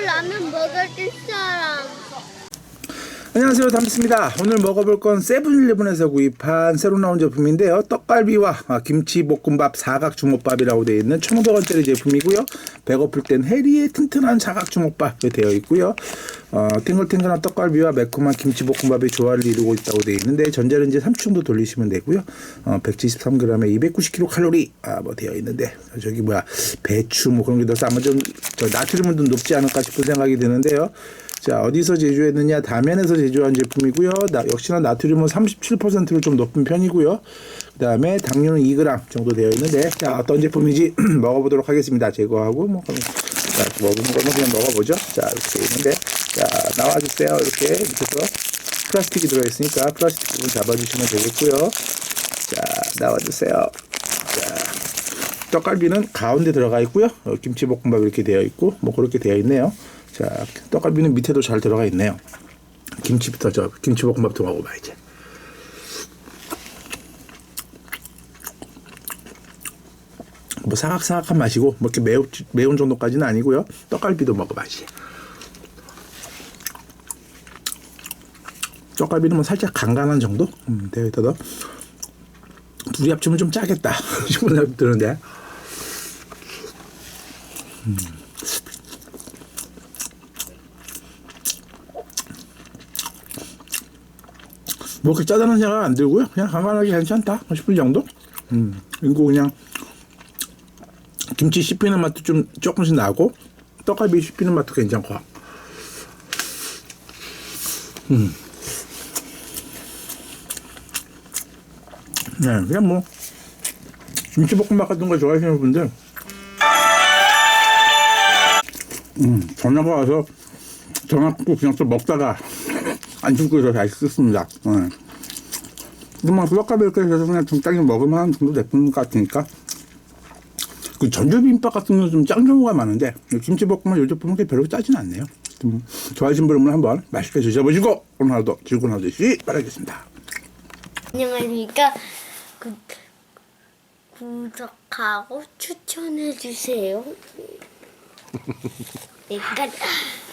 라면 먹을 사람. 안녕하세요. 담비스입니다. 오늘 먹어볼 건 세븐일레븐에서 구입한 새로 나온 제품인데요. 떡갈비와 아, 김치볶음밥 사각주먹밥이라고 되어 있는 1500원짜리 제품이고요. 배고플 땐 해리의 튼튼한 사각주먹밥이 되어 있고요. 어, 탱글탱글한 떡갈비와 매콤한 김치볶음밥의 조화를 이루고 있다고 되어 있는데 전자레인지 3초 정도 돌리시면 되고요. 어, 173g에 290kcal 아, 뭐 되어 있는데 저기 뭐야 배추 뭐 그런 게 넣어서 아마 좀저 나트륨은 좀 높지 않을까 싶은 생각이 드는데요 자 어디서 제조했느냐? 다면에서 제조한 제품이고요. 나, 역시나 나트륨은 37%로 좀 높은 편이고요. 그 다음에 당류는 2g 정도 되어 있는데 자 어떤 제품인지 먹어보도록 하겠습니다. 제거하고 뭐 자, 먹은 거는 그냥 먹어보죠. 자 이렇게 있는데 자 나와주세요. 이렇게 밑에서 플라스틱이 들어있으니까 플라스틱 부분 잡아주시면 되겠고요. 자 나와주세요. 자 떡갈비는 가운데 들어가 있고요. 어, 김치볶음밥 이렇게 되어 있고 뭐 그렇게 되어 있네요. 자 떡갈비는 밑에도 잘 들어가 있네요. 김치부터 저 김치볶음밥도 먹어봐 이제. 뭐 사각사각한 맛이고 뭐 이렇게 매우 매운 정도까지는 아니고요. 떡갈비도 먹어봐야지. 떡갈비는 뭐 살짝 간간한 정도 음, 되어 있어서 둘이 합치면 좀 짜겠다 싶은 생각이 드는데 뭐 그렇게 짜다는 생각 안 들고요. 그냥 간간하게 괜찮다 싶을 정도. 음, 그리고 그냥 김치 씹히는 맛도 좀 조금씩 나고 떡갈비 씹히는 맛도 괜찮고. 음. 네, 그냥 뭐 김치볶음밥 같은 거 좋아하시는 분들, 음, 전화가 와서 끊고 그냥 또 먹다가 안 죽고 있어서 잘 쓰습니다. 네. 그만 떡갈비 이렇게 해서 그냥 적당히 먹으면 한 정도 예쁜 것 같으니까. 그 전주비빔밥 같은 경우는 좀짱 경우가 많은데 김치볶음밥 요즘 보면 별로 짜진 않네요. 좀 좋아하시는 분은 한번 맛있게 드셔보시고 오늘 하루도 즐거운 하루 되시기 바라겠습니다. 안녕하십니까. 구, 구독하고 추천해 주세요. 네, 끝.